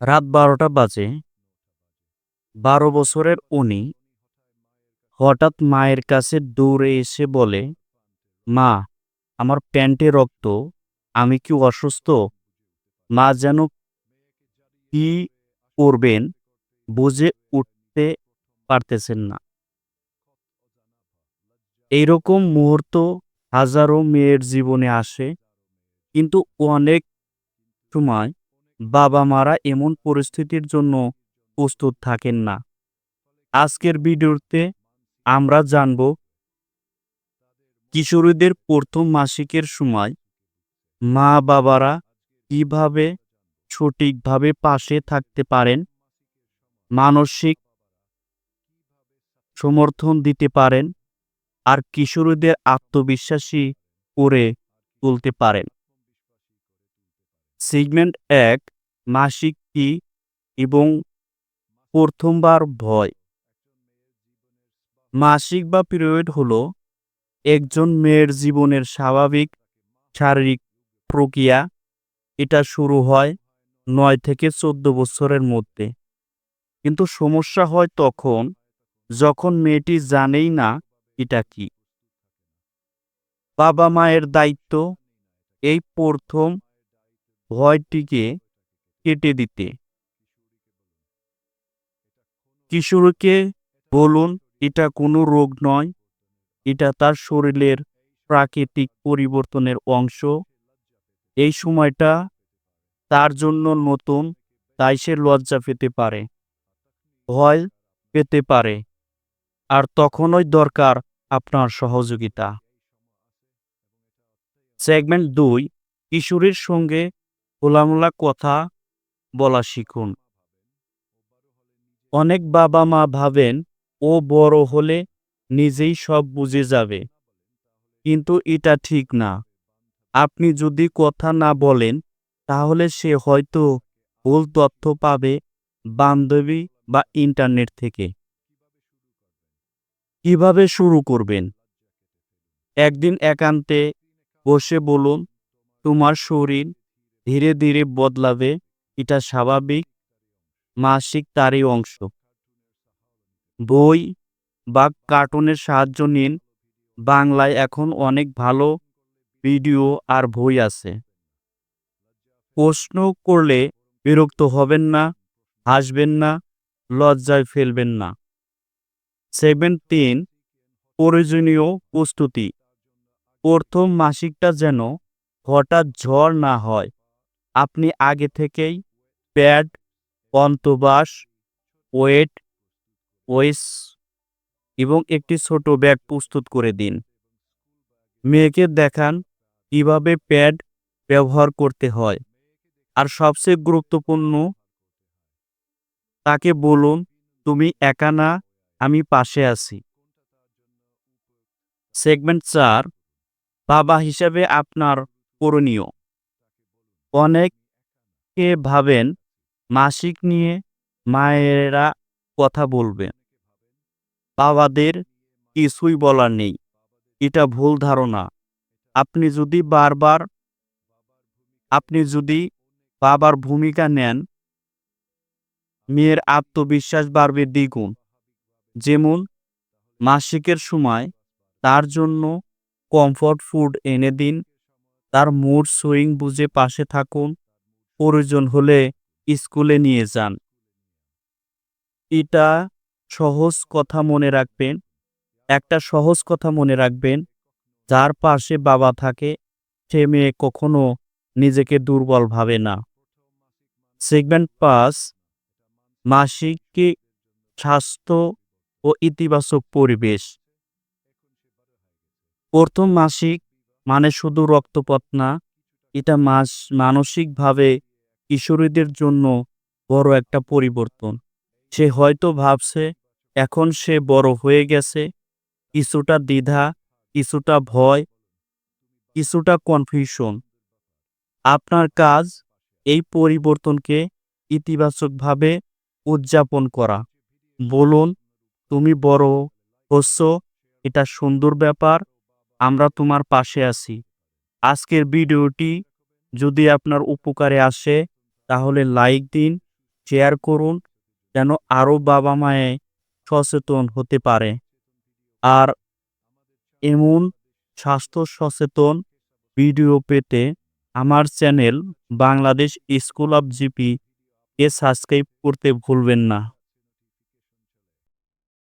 রাত বারোটা বাজে। বারো বছরের উনি হঠাৎ মায়ের কাছে দৌড়ে এসে বলে, মা, আমার প্যান্টে রক্ত, আমি কি অসুস্থ? মা যেন কি করবেন বুঝে উঠতে পারতেছেন না। এইরকম মুহূর্ত হাজারো মেয়ের জীবনে আসে, কিন্তু অনেক সময় বাবা মারা এমন পরিস্থিতির জন্য প্রস্তুত থাকেন না। আজকের ভিডিওতে আমরা জানব কিশোরীদের প্রথম মাসিকের সময় মা বাবারা কীভাবে সঠিকভাবে পাশে থাকতে পারেন, মানসিক সমর্থন দিতে পারেন, আর কিশোরীদের আত্মবিশ্বাসী করে তুলতে পারেন। সেগমেন্ট এক, মাসিক কি এবং প্রথমবার ভয়। মাসিক বা পিরিয়ড হল একজন মেয়ের জীবনের স্বাভাবিক শারীরিক প্রক্রিয়া। এটা শুরু হয় নয় থেকে চোদ্দ বছরের মধ্যে। কিন্তু সমস্যা হয় তখন যখন মেয়েটি জানেই না এটা কি। বাবা মায়ের দায়িত্ব এই প্রথম ভয়টিকে কেটে দিতে। কিশোরকে বলুন, এটা কোনো রোগ নয়, এটা তার শরীরের প্রাকৃতিক পরিবর্তনের অংশ। এই সময়টা তার জন্য নতুন, তাই সে লজ্জা পেতে পারে, ভয় পেতে পারে, আর তখনই দরকার আপনার সহযোগিতা। সেগমেন্ট দুই, কিশোরীর সঙ্গে খোলামেলা কথা বলা শিখুন। অনেক বাবা মা ভাবেন, ও বড় হলে নিজেই সব বুঝে যাবে। কিন্তু এটা ঠিক না। আপনি যদি কথা না বলেন, তাহলে সে হয়তো ভুল তথ্য পাবে বান্ধবী বা ইন্টারনেট থেকে। কীভাবে শুরু করবেন? একদিন একান্তে বসে বলুন, তোমার শরীর ধীরে ধীরে বদলাবে, এটা স্বাভাবিক। মাসিক তারই অংশ। বই বা কার্টুনের সাহায্য নিন। বাংলায় এখন অনেক ভালো ভিডিও আর বই আছে। প্রশ্ন করলে বিরক্ত হবেন না, হাসবেন না, লজ্জায় ফেলবেন না। সেভেন তিন, প্রয়োজনীয় প্রস্তুতি। প্রথম মাসিকটা যেন হঠাৎ ঝড় না হয়। আপনি আগে থেকেই প্যাড অন্তবাস ওয়েট, ওয়েস এবং একটি ছোট ব্যাগ প্রস্তুত করে দিন। মেয়েকে দেখান কীভাবে প্যাড ব্যবহার করতে হয়। আর সবচেয়ে গুরুত্বপূর্ণ, তাকে বলুন, তুমি একা না, আমি পাশে আছি। সেগমেন্ট চার, বাবা হিসাবে আপনার করণীয়। অনেকে ভাবেন মাসিক নিয়ে মায়েরা কথা বলবেন বাবাদের কিছুই বলার নেই। এটা ভুল ধারণা। আপনি যদি বারবার, আপনি যদি বাবার ভূমিকা নেন, মেয়ের আত্মবিশ্বাস বাড়বে দ্বিগুণ। যেমন মাসিকের সময় তার জন্য কমফর্ট ফুড এনে দিন তার মুড সুইং বুঝে পাশে থাকুন। প্রয়োজন হলে স্কুলে নিয়ে যান। এটা সহজ কথা মনে রাখবেন। একটা সহজ কথা মনে রাখবেন। যার পাশে বাবা থাকে, সে মেয়ে কখনো নিজেকে দুর্বল ভাবে না। সেগমেন্ট পাস মাসিক স্বাস্থ্য ও ইতিবাচক পরিবেশ। প্রথম মাসিক মানে শুধু রক্তপথ না, এটা মাস, মানসিকভাবে কিশোরীদের জন্য বড় একটা পরিবর্তন। সে হয়তো ভাবছে, এখন সে বড় হয়ে গেছে, কিছুটা দ্বিধা, কিছুটা ভয়, কিছুটা কনফিউশন আপনার কাজ এই পরিবর্তনকে ইতিবাচকভাবে উদযাপন করা। বলুন, তুমি বড় হচ্ছ, এটা সুন্দর ব্যাপার আমরা তোমার পাশে আছি। আজকের ভিডিওটি যদি আপনার উপকারে আসে, তাহলে লাইক দিন, শেয়ার করুন, যেন আরও বাবা মায়ে সচেতন হতে পারে। আর এমন স্বাস্থ্য সচেতন ভিডিও পেতে আমার channel Bangladesh school of GPA subscribe করতে ভুলবেন না।